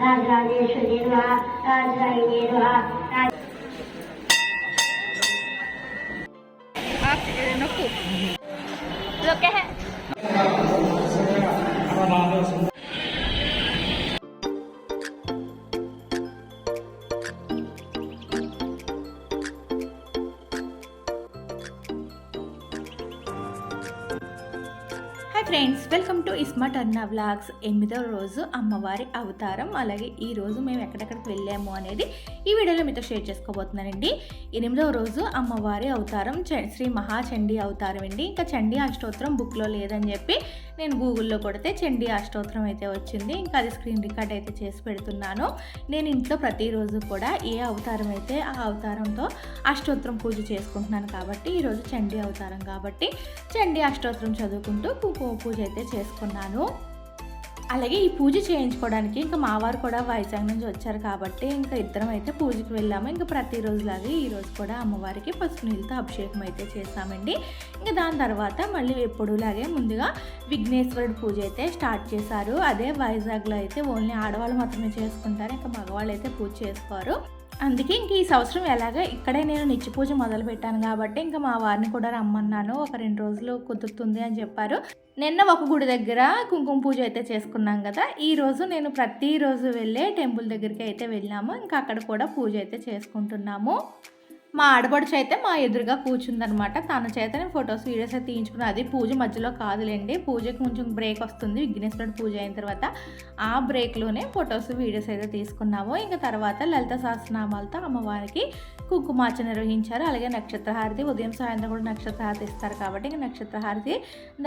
大吉大利吃鸡团大吉大利今大 friends welcome to iSmart అన్న vlogs. ఎనిమిదవ రోజు అమ్మవారి అవతారం అలాగే ఈ రోజు మేము ఎక్కడెక్కడికి వెళ్ళాము అనేది ఈ వీడియోలో మీతో షేర్ చేసుకోబోతున్నానండి. ఎనిమిదవ రోజు అమ్మవారి అవతారం చ- శ్రీ మహాచండీ అవతారం అండి. ఇంకా చండీ అష్టోత్తరం బుక్లో లేదని చెప్పి నేను గూగుల్లో కొడితే చండీ అష్టోత్తరం అయితే వచ్చింది. ఇంకా అది స్క్రీన్ రికార్డ్ అయితే చేసి పెడుతున్నాను. నేను ఇంట్లో ప్రతిరోజు కూడా ఏ అవతారం అయితే ఆ అవతారంతో అష్టోత్తరం పూజ చేసుకుంటున్నాను కాబట్టి ఈరోజు చండీ అవతారం కాబట్టి చండీ అష్టోత్తరం చదువుకుంటూ కుంకుమ పూజ అయితే చేసుకున్నాను. అలాగే ఈ పూజ చేయించుకోవడానికి ఇంకా మావారు కూడా వైజాగ్ నుంచి వచ్చారు కాబట్టి ఇంకా ఇద్దరం అయితే పూజకి వెళ్ళాము. ఇంకా ప్రతిరోజులాగే ఈ రోజు కూడా అమ్మవారికి పసుపు నీళ్ళతో అభిషేకం అయితే చేశామండి. ఇంకా దాని తర్వాత మళ్ళీ ఎప్పుడులాగే ముందుగా విఘ్నేశ్వరుడు పూజ అయితే స్టార్ట్ చేశారు. అదే వైజాగ్లో అయితే ఓన్లీ ఆడవాళ్ళు మాత్రమే చేసుకుంటారు ఇంకా మగవాళ్ళు అయితే పూజ చేసుకోరు. అందుకే ఇంక ఈ సంవత్సరం ఎలాగ ఇక్కడే నేను నిత్య పూజ మొదలు పెట్టాను కాబట్టి ఇంకా మా వారిని కూడా రమ్మన్నాను. ఒక రెండు రోజులు కుదురుతుంది అని చెప్పారు. నిన్న ఒక గుడి దగ్గర కుంకుమ పూజ అయితే చేసుకున్నాం కదా. ఈరోజు నేను ప్రతిరోజు వెళ్ళే టెంపుల్ దగ్గరికి అయితే వెళ్ళాము. ఇంకా అక్కడ కూడా పూజ అయితే చేసుకుంటున్నాము. మా ఆడపడుచు అయితే మా ఎదురుగా కూర్చుందనమాట. తన చేత నేను ఫొటోస్ వీడియోస్ అయితే తీయించుకున్నాను అది పూజ మధ్యలో కాదులేండి. పూజకి కొంచెం బ్రేక్ వస్తుంది. విఘ్నేశ్వరుడు పూజ అయిన తర్వాత ఆ బ్రేక్లోనే ఫొటోస్ వీడియోస్ అయితే తీసుకున్నాము. ఇంకా తర్వాత లలిత సహస్రనామాలతో అమ్మవారికి కుంకుమార్చ నిర్వహించారు. అలాగే నక్షత్రహారతి ఉదయం సాయంత్రం కూడా నక్షత్రహారతి ఇస్తారు కాబట్టి ఇంకా నక్షత్రహారతి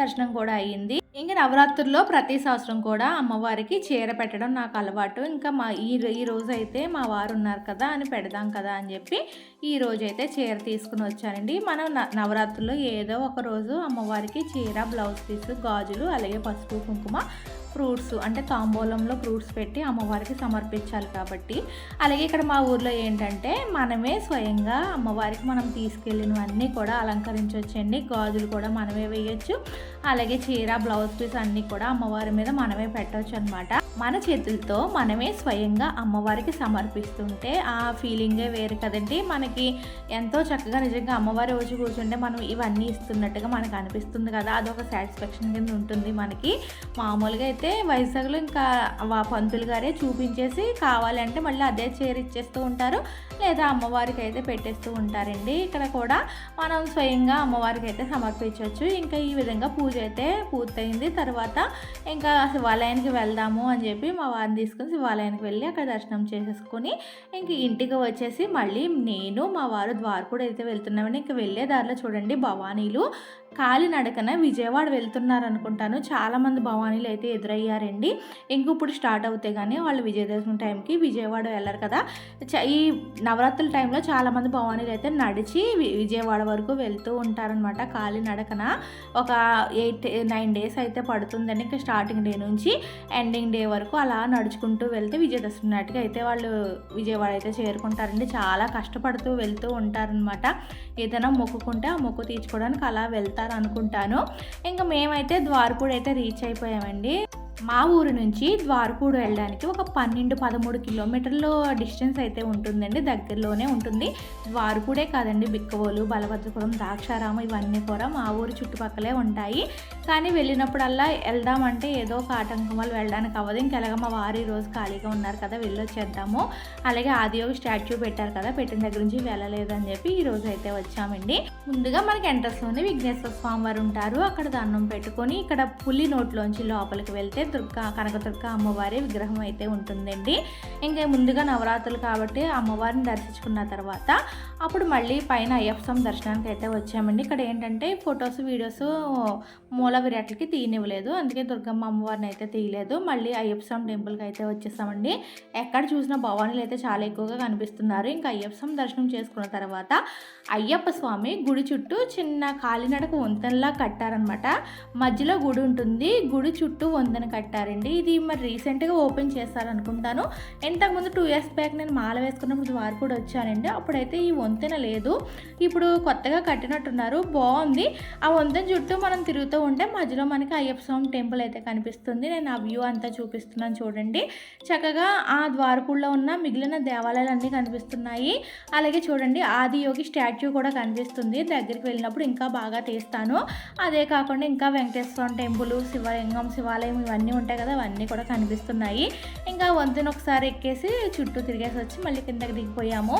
దర్శనం కూడా అయ్యింది ఇంకా నవరాత్రుల్లో ప్రతి సంవత్సరం కూడా అమ్మవారికి చీర పెట్టడం నాకు అలవాటు. ఇంకా మా ఈ ఈ రోజు అయితే మా వారు ఉన్నారు కదా అని పెడదాం కదా అని చెప్పి ఈ రోజు అయితే చీర తీసుకుని వచ్చానండి. మనం న- నవరాత్రుల్లో ఏదో ఒక రోజు అమ్మవారికి చీర బ్లౌజ్ పీస్ గాజులు అలాగే పసుపు కుంకుమ ఫ్రూట్స్ అంటే తాంబూలంలో ఫ్రూట్స్ పెట్టి అమ్మవారికి సమర్పించాలి కాబట్టి. అలాగే ఇక్కడ మా ఊర్లో ఏంటంటే మనమే స్వయంగా అమ్మవారికి మనం తీసుకెళ్ళినవన్నీ కూడా అలంకరించవచ్చండి. గాజులు కూడా మనమే వేయొచ్చు. అలాగే చీర బ్లౌజ్ పీస్ అన్నీ కూడా అమ్మవారి మీద మనమే పెట్టవచ్చు అనమాట మన చేతులతో మనమే స్వయంగా అమ్మవారికి సమర్పిస్తుంటే ఆ ఫీలింగే వేరు కదండి. మనకి ఎంతో చక్కగా నిజంగా అమ్మవారి రోజు కూర్చుంటే మనం ఇవన్నీ ఇస్తున్నట్టుగా మనకు అనిపిస్తుంది కదా. అదొక సాటిస్ఫాక్షన్ కింద ఉంటుంది మనకి. మామూలుగా అయితే వైజాగ్లో ఇంకా పంతులు గారే చూపించేసి కావాలంటే మళ్ళీ అదే చీర ఇచ్చేస్తూ ఉంటారు. లేదా అమ్మవారికి అయితే పెట్టేస్తూ ఉంటారండి. ఇక్కడ కూడా మనం స్వయంగా అమ్మవారికి అయితే సమర్పించవచ్చు. ఇంకా ఈ విధంగా పూజ అయితే పూర్తయింది. తర్వాత ఇంకా శివాలయానికి వెళ్దాము అని చెప్పి మా వారిని తీసుకుని శివాలయానికి వెళ్ళి అక్కడ దర్శనం చేసేసుకొని ఇంక ఇంటికి వచ్చేసి మళ్ళీ నేను మా వారు ద్వారకుడు అయితే వెళ్తున్నామని ఇంక వెళ్ళే దారిలో చూడండి భవానీలు. కాలినడకన విజయవాడ వెళ్తున్నారు అనుకుంటాను చాలామంది భవానీలు అయితే ఎదురయ్యారండి. ఇంక ఇప్పుడు స్టార్ట్ అవుతే కానీ వాళ్ళు విజయదశమి టైంకి విజయవాడ వెళ్ళరు కదా. చ- ఈ నవరాత్రుల టైంలో చాలామంది భవానీలు అయితే నడిచి విజయవాడ వరకు వెళ్తూ ఉంటారనమాట కాలినడకన ఒక ఎయిట్ నైన్ డేస్ అయితే పడుతుందండి ఇంకా స్టార్టింగ్ డే నుంచి. ఎండింగ్ డే వరకు అలా నడుచుకుంటూ వెళ్తే విజయదశమి నాటికి అయితే వాళ్ళు విజయవాడ అయితే చేరుకుంటారండి. చాలా కష్టపడుతూ వెళ్తూ ఉంటారనమాట ఏదైనా మొక్కుకుంటే ఆ మొక్కు తీర్చుకోవడానికి అలా వెళ్తారు. అనుకుంటాను ఇంకా మేమైతే ద్వారపూడి అయితే రీచ్ అయిపోయామండి. మా ఊరు నుంచి ద్వారపూడి వెళ్ళడానికి ఒక పన్నెండు పదమూడు కిలోమీటర్ల డిస్టెన్స్ అయితే ఉంటుందండి దగ్గరలోనే ఉంటుంది. ద్వారపూడే కాదండి బిక్కవోలు బలభద్రపురం ద్రాక్షారామం ఇవన్నీ కూడా మా ఊరు చుట్టుపక్కలే ఉంటాయి. కానీ వెళ్ళినప్పుడల్లా వెళ్దామంటే ఏదో ఒక ఆటంకం వల్ల వెళ్ళడానికి అవ్వదు. ఇంకెలాగ మా వారు ఈరోజు రోజు ఖాళీగా ఉన్నారు కదా వెళ్ళొచ్చేద్దాము. అలాగే ఆదియోగి స్టాచ్యూ పెట్టారు కదా పెట్టిన దగ్గర నుంచి వెళ్ళలేదని చెప్పి ఈరోజు అయితే వచ్చామండి. ముందుగా మనకి ఎంట్రన్స్లోనే విఘ్నేశ్వర స్వామి వారు ఉంటారు. అక్కడ దండం పెట్టుకొని ఇక్కడ పులి నోట్లోంచి లోపలికి వెళ్తే దుర్గా కనకదుర్గ అమ్మవారి విగ్రహం అయితే ఉంటుందండి. ఇంకా ముందుగా నవరాత్రులు కాబట్టి అమ్మవారిని దర్శించుకున్న తర్వాత అప్పుడు మళ్ళీ పైన అయ్యప్ప స్వామి దర్శనానికి అయితే వచ్చామండి. ఇక్కడ ఏంటంటే ఫొటోస్ వీడియోస్ మూల విరాట్లకి తీయనివ్వలేదు. అందుకే దుర్గమ్మ అమ్మవారిని అయితే తీయలేదు. మళ్ళీ అయ్యప్ప స్వామి టెంపుల్కి అయితే వచ్చేసామండి. ఎక్కడ చూసినా భవానీలు అయితే చాలా ఎక్కువగా కనిపిస్తున్నారు. ఇంకా అయ్యప్ప స్వామి దర్శనం చేసుకున్న తర్వాత అయ్యప్ప స్వామి గుడి చుట్టూ చిన్న కాలినడక వంతెనలా కట్టారనమాట మధ్యలో గుడి ఉంటుంది. గుడి చుట్టూ వంతెన కట్టారండి. ఇది మరి రీసెంట్గా ఓపెన్ చేస్తారనుకుంటాను ఇంతకుముందు టూ ఇయర్స్ బ్యాక్ నేను మాల వేసుకున్నప్పుడు వారు కూడా వచ్చానండి అప్పుడైతే ఈ వంతెన లేదు. ఇప్పుడు కొత్తగా కట్టినట్టున్నారు. బాగుంది. ఆ వంతెన చుట్టూ మనం తిరుగుతూ ఉంటే మధ్యలో మనకి అయ్యప్ప స్వామి టెంపుల్ అయితే కనిపిస్తుంది. నేను ఆ వ్యూ అంతా చూపిస్తున్నాను చూడండి. చక్కగా ఆ ద్వారపూడిలో ఉన్న మిగిలిన దేవాలయాలు అన్నీ కనిపిస్తున్నాయి. అలాగే చూడండి ఆదియోగి స్టాచ్యూ కూడా కనిపిస్తుంది. దగ్గరికి వెళ్ళినప్పుడు ఇంకా బాగా తీస్తాను. అదే కాకుండా ఇంకా వెంకటేశ్వర స్వామి టెంపుల్ శివలింగం శివాలయం ఇవన్నీ ఉంటాయి కదా అవన్నీ కూడా కనిపిస్తున్నాయి. ఇంకా వంతున ఒకసారి ఎక్కేసి చుట్టూ తిరిగేసి వచ్చి మళ్ళీ కిందకి దిగిపోయాము.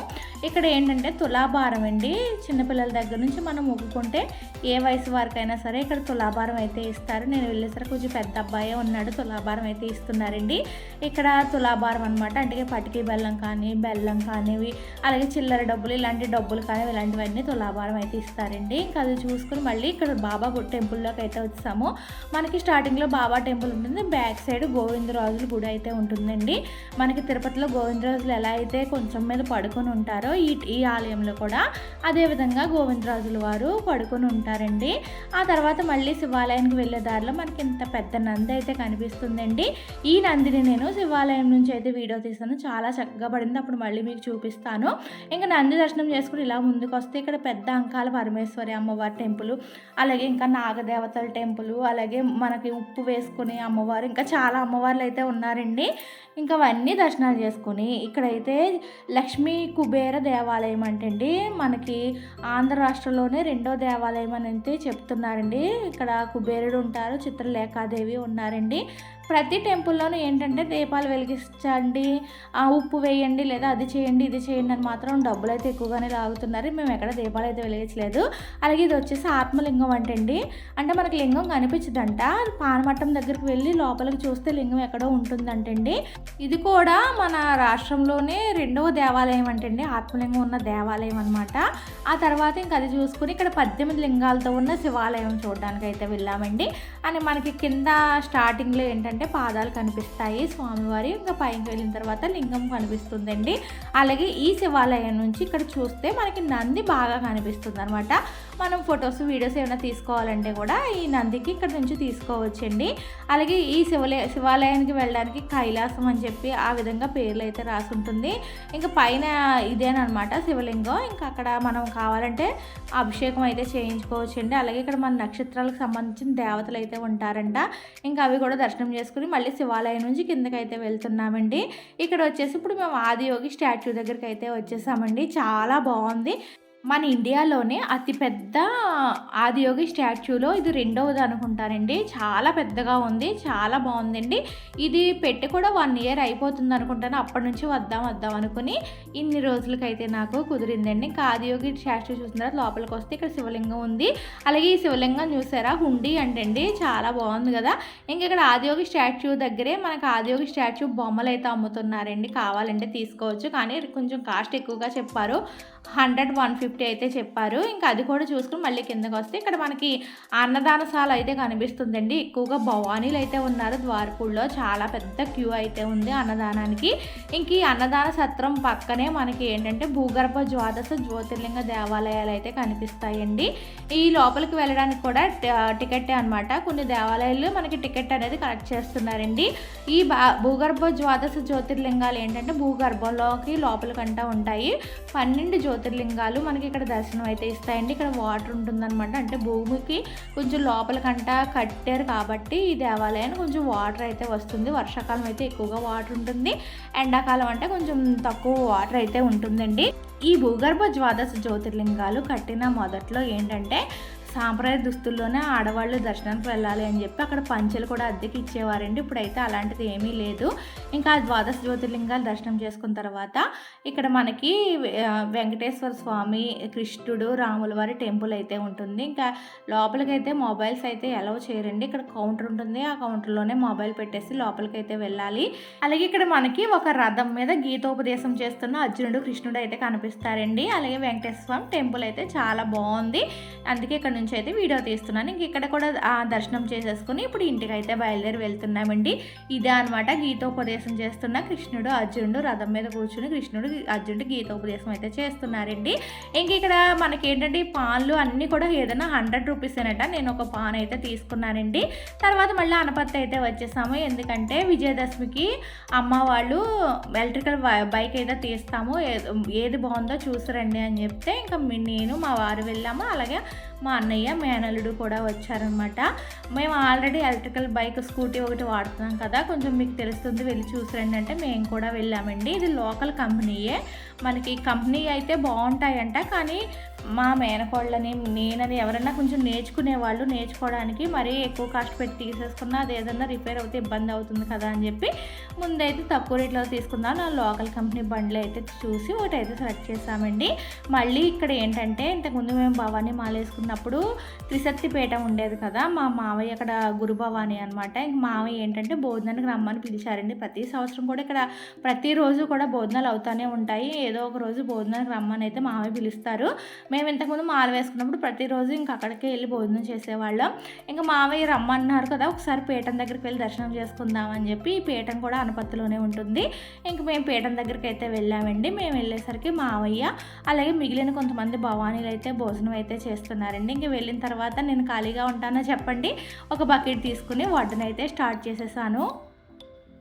ఇక్కడ ఏంటంటే తులాభారం అండి. చిన్నపిల్లల దగ్గర నుంచి మనం మొక్కుకుంటే ఏ వయసు వారికైనా సరే ఇక్కడ తులాభారం అయితే ఇస్తారు. నేను వెళ్ళేసరికి కొంచెం పెద్ద అబ్బాయే ఉన్నాడు తులాభారం అయితే ఇస్తున్నారండి. ఇక్కడ తులాభారం అనమాట అంటే పటికి బెల్లం కానీ బెల్లం కానివి అలాగే చిల్లర డబ్బులు ఇలాంటి డబ్బులు కానీ ఇలాంటివన్నీ తులాభారం అయితే ఇస్తారండి. ఇంకా అది చూసుకుని మళ్ళీ ఇక్కడ బాబా టెంపుల్లోకి అయితే వచ్చాము. మనకి స్టార్టింగ్లో బాబా టెంపుల్ ఉంటుంది బ్యాక్ సైడ్ గోవిందరాజుల గుడి అయితే ఉంటుందండి. మనకి తిరుపతిలో గోవిందరాజులు ఎలా అయితే కొంచెం మీద పడుకొని ఉంటారో ఈ ఈ ఆలయంలో కూడా అదేవిధంగా గోవిందరాజుల వారు పడుకొని ఉంటారండి. ఆ తర్వాత మళ్ళీ శివాలయానికి వెళ్ళే దారిలో మనకి ఇంత పెద్ద నంది అయితే కనిపిస్తుందండి. ఈ నందిని నేను శివాలయం నుంచి అయితే వీడియో తీసాను చాలా చక్కగా పడింది. అప్పుడు మళ్ళీ మీకు చూపిస్తాను. ఇంకా నంది దర్శనం చేసుకుని ఇలా ముందుకు వస్తే ఇక్కడ పెద్ద అంకాల పరమేశ్వరి అమ్మవారి టెంపుల్ అలాగే ఇంకా నాగదేవతల టెంపుల్ అలాగే మనకి ఉప్పు వేసుకుని అమ్మవారు. ఇంకా చాలా అమ్మవార్లు అయితే ఉన్నారండి. ఇంకా అవన్నీ దర్శనాలు చేసుకుని ఇక్కడైతే లక్ష్మీ కుబేర దేవాలయం అంటండి. మనకి ఆంధ్ర రాష్ట్రంలోనే రెండో దేవాలయం అని అయితే చెప్తున్నారండి. ఇక్కడ కుబేరుడు ఉంటారు చిత్రలేఖాదేవి ఉన్నారండి. ప్రతి టెంపుల్లోనూ ఏంటంటే దీపాలు వెలిగించండి ఆ ఉప్పు వేయండి లేదా అది చేయండి ఇది చేయండి అని మాత్రం డబ్బులు అయితే ఎక్కువగానే లాగుతున్నారు మేము ఎక్కడ దీపాలు అయితే వెలిగించలేదు. అలాగే ఇది వచ్చేసి ఆత్మలింగం అంటండి. అంటే మనకి లింగం కనిపించదంట. పానమట్టం దగ్గరికి వెళ్ళి లోపలికి చూస్తే లింగం ఎక్కడో ఉంటుందంటండి. ఇది కూడా మన రాష్ట్రంలోనే రెండవ దేవాలయం అంటండి. ఆత్మలింగం ఉన్న దేవాలయం అనమాట ఆ తర్వాత ఇంక అది చూసుకుని ఇక్కడ పద్దెనిమిది లింగాలతో ఉన్న శివాలయం చూడడానికి అయితే వెళ్ళామండి. అని మనకి కింద స్టార్టింగ్లో ఏంటంటే పాదాలు కనిపిస్తాయి. స్వామివారి ఇంకా పైకి వెళ్ళిన తర్వాత లింగం కనిపిస్తుందండి. అలాగే ఈ శివాలయం నుంచి ఇక్కడ చూస్తే మనకి నంది బాగా కనిపిస్తుంది అనమాట మనం ఫొటోస్ వీడియోస్ ఏమైనా తీసుకోవాలంటే కూడా ఈ నందికి ఇక్కడ నుంచి తీసుకోవచ్చండి. అలాగే ఈ శివలయ శివాలయానికి వెళ్ళడానికి కైలాసం అని చెప్పి ఆ విధంగా పేర్లు అయితే రాసి ఉంటుంది ఇంకా పైన ఇదేనమాట శివలింగం. ఇంకా అక్కడ మనం కావాలంటే అభిషేకం అయితే చేయించుకోవచ్చండి. అలాగే ఇక్కడ మన నక్షత్రాలకు సంబంధించిన దేవతలు అయితే ఉంటారంట. ఇంకా అవి కూడా దర్శనం చేసుకుని మళ్ళీ శివాలయం నుంచి కిందకి అయితే వెళ్తున్నామండి. ఇక్కడ వచ్చేసి ఇప్పుడు మేము ఆదియోగి స్టాచ్యూ దగ్గరికి అయితే వచ్చేసామండి. చాలా బాగుంది. మన ఇండియాలోనే అతిపెద్ద ఆదియోగి స్టాచ్యూలో ఇది రెండవది అనుకుంటానండి. చాలా పెద్దగా ఉంది చాలా బాగుందండి. ఇది పెట్టి కూడా వన్ ఇయర్ అయిపోతుంది అనుకుంటాను. అప్పటి నుంచి వద్దాం వద్దాం అనుకుని ఇన్ని రోజులకైతే నాకు కుదిరిందండి. ఇంకా ఆదియోగి స్టాచ్యూ చూసిన తర్వాత లోపలికి వస్తే ఇక్కడ శివలింగం ఉంది. అలాగే ఈ శివలింగం చూసారా? హుండీ అంటండి. చాలా బాగుంది కదా. ఇంకా ఇక్కడ ఆదియోగి స్టాచ్యూ దగ్గరే మనకు ఆదియోగి స్టాచ్యూ బొమ్మలు అయితే అమ్ముతున్నారండి. కావాలంటే తీసుకోవచ్చు. కానీ కొంచెం కాస్ట్ ఎక్కువగా చెప్పారు. హండ్రెడ్ వన్ ఫిఫ్టీ అయితే చెప్పారు. ఇంకా అది కూడా చూసుకుని మళ్ళీ కిందకి వస్తే ఇక్కడ మనకి అన్నదానశాల అయితే కనిపిస్తుందండి. ఎక్కువగా భవానీలు అయితే ఉన్నారు. ద్వారపూడిలో చాలా పెద్ద క్యూ అయితే ఉంది అన్నదానానికి. ఇంక ఈ అన్నదాన సత్రం పక్కనే మనకి ఏంటంటే భూగర్భ ద్వాదశ జ్యోతిర్లింగ దేవాలయాలు అయితే కనిపిస్తాయండి. ఈ లోపలికి వెళ్ళడానికి కూడా టికెట్ అనమాట కొన్ని దేవాలయాలు మనకి టికెట్ అనేది కలెక్ట్ చేస్తున్నారండి. ఈ భూగర్భ ద్వాదశ జ్యోతిర్లింగాలు ఏంటంటే భూగర్భంలోకి లోపలికంటా ఉంటాయి. పన్నెండు జ్యోతిర్లింగాలు మనకి ఇక్కడ దర్శనం అయితే ఇస్తాయండి. ఇక్కడ వాటర్ ఉంటుందన్నమాట. అంటే భూమికి కొంచెం లోపలికంట కట్టారు కాబట్టి ఈ దేవాలయానికి కొంచెం వాటర్ అయితే వస్తుంది. వర్షాకాలం అయితే ఎక్కువగా వాటర్ ఉంటుంది. ఎండాకాలం అంటే కొంచెం తక్కువ వాటర్ అయితే ఉంటుందండి. ఈ భూగర్భ ద్వాదశ జ్యోతిర్లింగాలు కట్టిన మొదట్లో ఏంటంటే సాంప్రదాయ దుస్తుల్లోనే ఆడవాళ్ళు దర్శనానికి వెళ్ళాలి అని చెప్పి అక్కడ పంచెలు కూడా అద్దెకి ఇచ్చేవారండి. ఇప్పుడైతే అలాంటిది ఏమీ లేదు. ఇంకా ద్వాదశ జ్యోతిర్లింగాలు దర్శనం చేసుకున్న తర్వాత ఇక్కడ మనకి వెంకటేశ్వర స్వామి కృష్ణుడు రాముల వారి టెంపుల్ అయితే ఉంటుంది. ఇంకా లోపలికి అయితే మొబైల్స్ అయితే ఎలవ్ చేయరండి. ఇక్కడ కౌంటర్ ఉంటుంది. ఆ కౌంటర్లోనే మొబైల్ పెట్టేసి లోపలికి అయితే వెళ్ళాలి. అలాగే ఇక్కడ మనకి ఒక రథం మీద గీతోపదేశం చేస్తున్న అర్జునుడు కృష్ణుడు అయితే కనిపిస్తారండి. అలాగే వెంకటేశ్వర స్వామి టెంపుల్ అయితే చాలా బాగుంది. అందుకే ఇక్కడ నుంచి అయితే వీడియో తీస్తున్నాను. ఇంక ఇక్కడ కూడా దర్శనం చేసేసుకుని ఇప్పుడు ఇంటికి అయితే బయలుదేరి వెళ్తున్నామండి. ఇదే అనమాట గీతోపదేశం చేస్తున్న కృష్ణుడు అర్జునుడు రథం మీద కూర్చుని కృష్ణుడు అర్జునుడు గీతోపదేశం అయితే చేస్తున్నారండి. ఇంక ఇక్కడ మనకి ఏంటంటే పాన్లు అన్నీ కూడా ఏదైనా హండ్రెడ్ రూపీస్ అనట నేను ఒక పాన్ అయితే తీసుకున్నానండి. తర్వాత మళ్ళీ అనపత్తి అయితే వచ్చేసాము. ఎందుకంటే విజయదశమికి అమ్మ వాళ్ళు ఎలక్ట్రికల్ బైక్ అయితే తీస్తాము. ఏది బాగుందో చూసిరండి అని చెప్తే ఇంకా నేను మా వారు వెళ్ళాము. అలాగే మా అన్న అన్నయ్య మేనల్లుడు కూడా వచ్చారనమాట. మేము ఆల్రెడీ ఎలక్ట్రికల్ బైక్ స్కూటీ ఒకటి వాడుతున్నాం కదా కొంచెం మీకు తెలుస్తుంది వెళ్ళి చూసిరండి అంటే మేము కూడా వెళ్ళామండి. ఇది లోకల్ కంపెనీయే. మనకి కంపెనీ అయితే బాగుంటాయంట కానీ మా మేనకోళ్ళని నేనని ఎవరైనా కొంచెం నేర్చుకునే వాళ్ళు నేర్చుకోవడానికి మరీ ఎక్కువ కాస్ట్ పెట్టి తీసేసుకున్నా అది ఏదైనా రిపేర్ అవుతే ఇబ్బంది అవుతుంది కదా అని చెప్పి ముందైతే తక్కువ రేట్లో తీసుకుందాం. నా లోకల్ కంపెనీ బండ్లు అయితే చూసి ఒకటి అయితే సెలెక్ట్ చేసామండి. మళ్ళీ ఇక్కడ ఏంటంటే ఇంతకుముందు మేము భవానీ మాల వేసుకున్నప్పుడు త్రిశక్తిపేట ఉండేది కదా మా మావయ్య అక్కడ గురు భవానీ అనమాట ఇంక మావయ్య ఏంటంటే భోజనానికి రమ్మని పిలిచారండి. ప్రతి సంవత్సరం కూడా ఇక్కడ ప్రతిరోజు కూడా భోజనాలు అవుతానే ఉంటాయి. ఏదో ఒక రోజు భోజనానికి రమ్మని అయితే మావయ్య పిలుస్తారు. మేము ఇంతకుముందు మాల వేసుకున్నప్పుడు ప్రతిరోజు ఇంకా అక్కడికే వెళ్ళి భోజనం చేసేవాళ్ళం. ఇంకా మావయ్య రమ్మన్నారు కదా ఒకసారి పీఠం దగ్గరికి వెళ్ళి దర్శనం చేసుకుందాం అని చెప్పి ఈ పీఠం కూడా అనపత్తిలోనే ఉంటుంది. ఇంక మేము పీఠం దగ్గరికి అయితే వెళ్ళామండి. మేము వెళ్ళేసరికి మావయ్య అలాగే మిగిలిన కొంతమంది భవానీలు అయితే భోజనం అయితే చేస్తున్నారండి. ఇంక వెళ్ళిన తర్వాత నేను ఖాళీగా ఉంటానో చెప్పండి ఒక బకెట్ తీసుకుని వడ్డనైతే స్టార్ట్ చేసేసాను.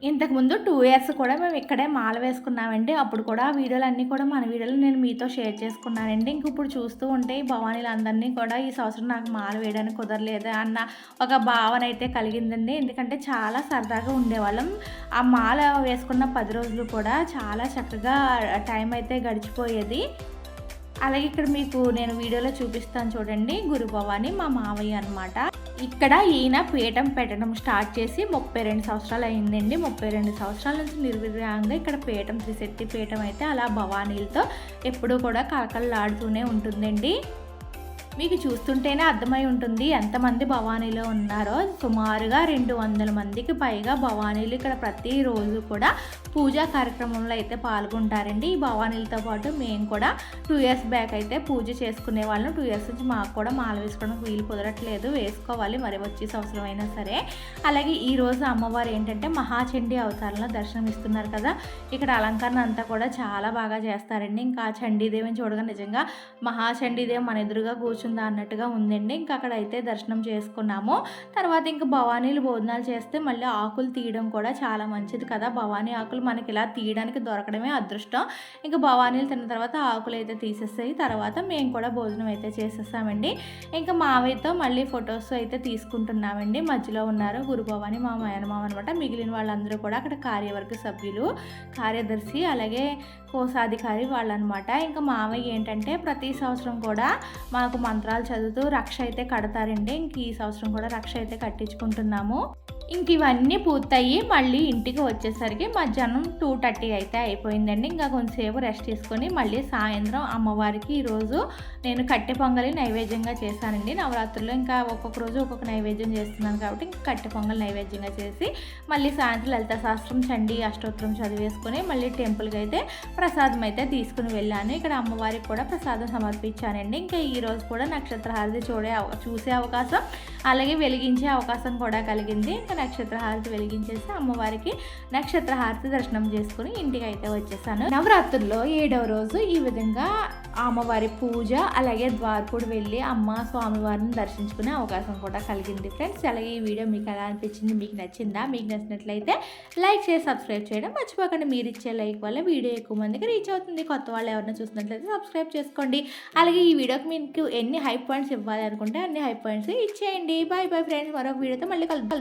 ఇంతకుముందు టూ ఇయర్స్ కూడా మేము ఇక్కడే మాల వేసుకున్నామండి. అప్పుడు కూడా ఆ వీడియోలు అన్నీ కూడా మన వీడియోలు నేను మీతో షేర్ చేసుకున్నానండి. ఇంక ఇప్పుడు చూస్తూ ఉంటే ఈ భవానీలందరినీ కూడా ఈ సంవత్సరం నాకు మాల వేయడానికి కుదరలేదు అన్న ఒక భావన అయితే కలిగిందండి. ఎందుకంటే చాలా సరదాగా ఉండేవాళ్ళం. ఆ మాల వేసుకున్న పది రోజులు కూడా చాలా చక్కగా టైం అయితే గడిచిపోయేది. అలాగే ఇక్కడ మీకు నేను వీడియోలో చూపిస్తాను చూడండి గురు భవాని మా మావయ్య అనమాట ఇక్కడ ఈయన పీఠం పెట్టడం స్టార్ట్ చేసి ముప్పై రెండు సంవత్సరాలు అయిందండి. ముప్పై రెండు సంవత్సరాల నుంచి నిర్విరాంగా ఇక్కడ పీఠం త్రిశక్తి పీఠం అయితే అలా భవానీలతో ఎప్పుడూ కూడా కలకలలాడుతూనే ఉంటుందండి. మీకు చూస్తుంటేనే అర్థమై ఉంటుంది ఎంతమంది భవానీలో ఉన్నారో. సుమారుగా రెండు వందల మందికి పైగా భవానీలు ఇక్కడ ప్రతిరోజు కూడా పూజా కార్యక్రమంలో అయితే పాల్గొంటారండి. ఈ భవానీలతో పాటు మేము కూడా టూ ఇయర్స్ బ్యాక్ అయితే పూజ చేసుకునే వాళ్ళం. టూ ఇయర్స్ నుంచి మాకు కూడా మాల వేసుకోవడానికి వీలు కుదరట్లేదు. వేసుకోవాలి. మరి వచ్చే సంవత్సరం అయినా సరే. అలాగే ఈ రోజు అమ్మవారు ఏంటంటే మహాచండీ అవతారంలో దర్శనం ఇస్తున్నారు కదా. ఇక్కడ అలంకరణ అంతా కూడా చాలా బాగా చేస్తారండి. ఇంకా చండీదేవిని చూడగా నిజంగా మహాచండీదేవి మన ఎదురుగా కూర్చుని వస్తుందా అన్నట్టుగా ఉందండి. ఇంకా అక్కడ అయితే దర్శనం చేసుకున్నాము. తర్వాత ఇంకా భవానీలు భోజనాలు చేస్తే మళ్ళీ ఆకులు తీయడం కూడా చాలా మంచిది కదా. భవానీ ఆకులు మనకి ఇలా తీయడానికి దొరకడమే అదృష్టం. ఇంకా భవానీలు తిన్న తర్వాత ఆకులు అయితే తీసేస్తాయి తర్వాత మేము కూడా భోజనం అయితే చేసేసామండి. ఇంకా మావయ్యతో మళ్ళీ ఫొటోస్ అయితే తీసుకుంటున్నామండి. మధ్యలో ఉన్నారు గురు భవాని మా మేనమామ అనమాట. మిగిలిన వాళ్ళందరూ కూడా అక్కడ కార్యవర్గ సభ్యులు కార్యదర్శి అలాగే కోశాధికారి వాళ్ళనమాట. ఇంకా మావయ్య ఏంటంటే ప్రతి సంవత్సరం కూడా మాకు మంత్రాలు చదువుతూ రక్ష అయితే కడతారండి. ఇంక ఈ సంవత్సరం కూడా రక్ష అయితే కట్టించుకుంటున్నాము. ఇంక ఇవన్నీ పూర్తయ్యి మళ్ళీ ఇంటికి వచ్చేసరికి మధ్యాహ్నం టూ థర్టీ అయితే అయిపోయిందండి. ఇంకా కొంతసేపు రెస్ట్ తీసుకొని మళ్ళీ సాయంత్రం అమ్మవారికి ఈరోజు నేను కట్టె పొంగలి నైవేద్యంగా చేశానండి. నవరాత్రుల్లో ఇంకా ఒక్కొక్క రోజు ఒక్కొక్క నైవేద్యం చేస్తున్నాను కాబట్టి ఇంకా కట్టె పొంగల్ నైవేద్యంగా చేసి మళ్ళీ సాయంత్రం లలిత శాస్త్రం చండీ అష్టోత్తరం చదివేసుకొని మళ్ళీ టెంపుల్కి అయితే ప్రసాదం అయితే తీసుకుని వెళ్ళాను. ఇక్కడ అమ్మవారికి కూడా ప్రసాదం సమర్పించానండి. ఇంకా ఈరోజు కూడా నక్షత్రహారతి చూడే అవ- చూసే అవకాశం అలాగే వెలిగించే అవకాశం కూడా కలిగింది. ఇంకా నక్షత్రహారతి వెలిగించేసి అమ్మవారికి నక్షత్రహారతి దర్శనం చేసుకుని ఇంటికి అయితే వచ్చేసాను. నవరాత్రుల్లో ఏడవ రోజు ఈ విధంగా అమ్మవారి పూజ అలాగే ద్వారపూడి వెళ్ళి అమ్మ స్వామివారిని దర్శించుకునే అవకాశం కూడా కలిగింది ఫ్రెండ్స్. అలాగే ఈ వీడియో మీకు ఎలా అనిపించింది మీకు నచ్చిందా మీకు నచ్చినట్లయితే లైక్ చేసి సబ్స్క్రైబ్ చేయడం మర్చిపోకండి. మీరు ఇచ్చే లైక్ వల్ల వీడియో ఎక్కువ మందికి రీచ్ అవుతుంది. కొత్త వాళ్ళు ఎవరైనా చూసినట్లయితే సబ్స్క్రైబ్ చేసుకోండి. అలాగే ఈ వీడియోకి మీకు ఎన్ని హై పాయింట్స్ ఇవ్వాలి అనుకుంటే అన్ని హై పాయింట్స్ ఇచ్చేయండి. Bye bye friends. మరొక వీడియోతో మళ్ళీ కలుద్దాం.